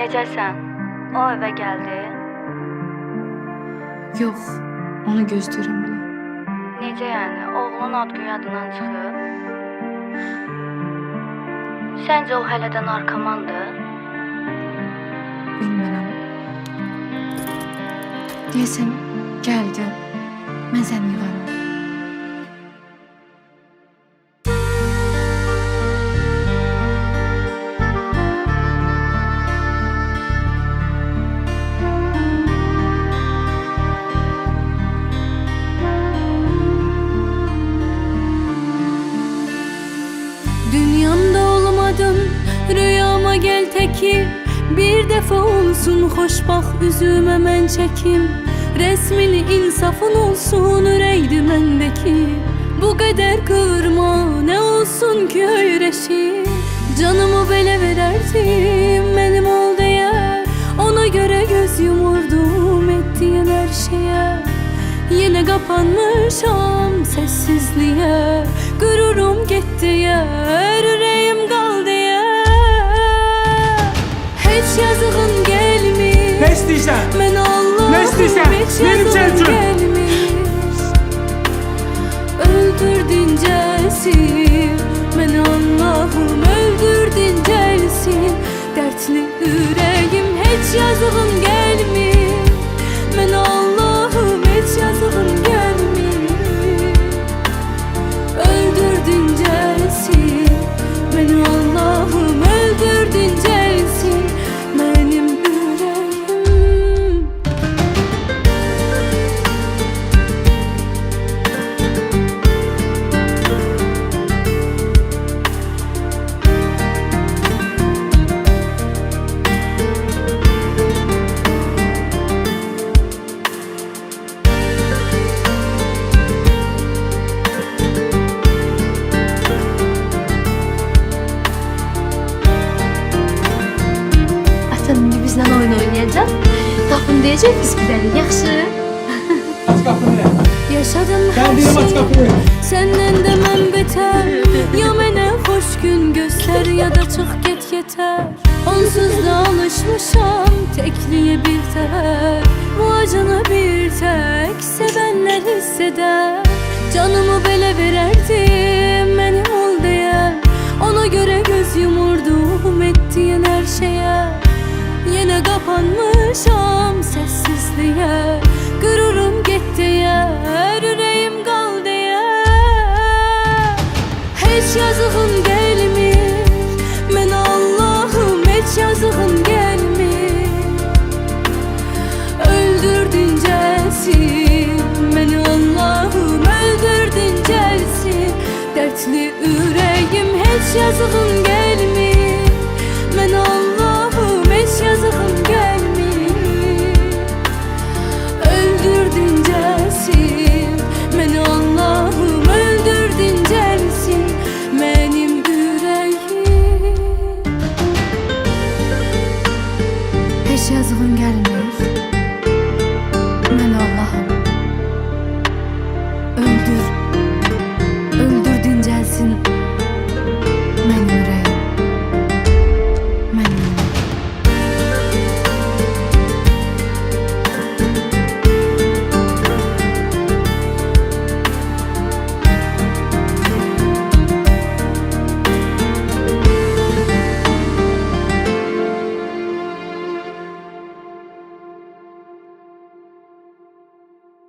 Necəsən? O evə gəldi. Yox, onu gözləyirəm hələ. Necə yəni? Oğlun ad gün yadından çıxıb? Səncə o hələ də narkomandır? Bilmirəm. Deyəsən, gəldi. Mən səni yığaram. Dünyamda olmadın Rüyama gel teki. Bir defa olsun hoş bak üzüme mən çekim. Resmini insafın olsun üreydi mendeki. Bu kadar kırma ne olsun ki öğreşi. Canımı belə vererdim benim ol diye. Ona göre göz yumurdum ettiğin her şeye. Yine kapanmışam sessizliğe Gururum gitti yer yüreğim kaldı yer Hiç yazığın gelmiş. Ne istəyirsən? Ben Allah'ım Ne hiç Benim yazığın gelmiş. Öldürdün celsin Biz gidərik. Yaxşı? Aç qapını. Yaşadım Ben her aç şeyi kapıyı. Senden de mən beter Ya mənə xoş gün göster Ya da çıx get yeter Onsuz da alışmışam Tekliye bir tek Bu acını bir tek Sevenler hisseder Canımı belə vererdim Benim ol diye Ona göre göz yumurdum Ettiğin her şeye kapanmışam sessizliğe. Gururum gitti yer Yüreğim kaldı yer Hiç yazığın gelmiş Ben Allah'ım hiç yazığın gelmiş Öldürdün celsin Beni Allah'ım öldürdün celsin Dertli yüreğim hiç yazığın gelmiş Ben Allah'ım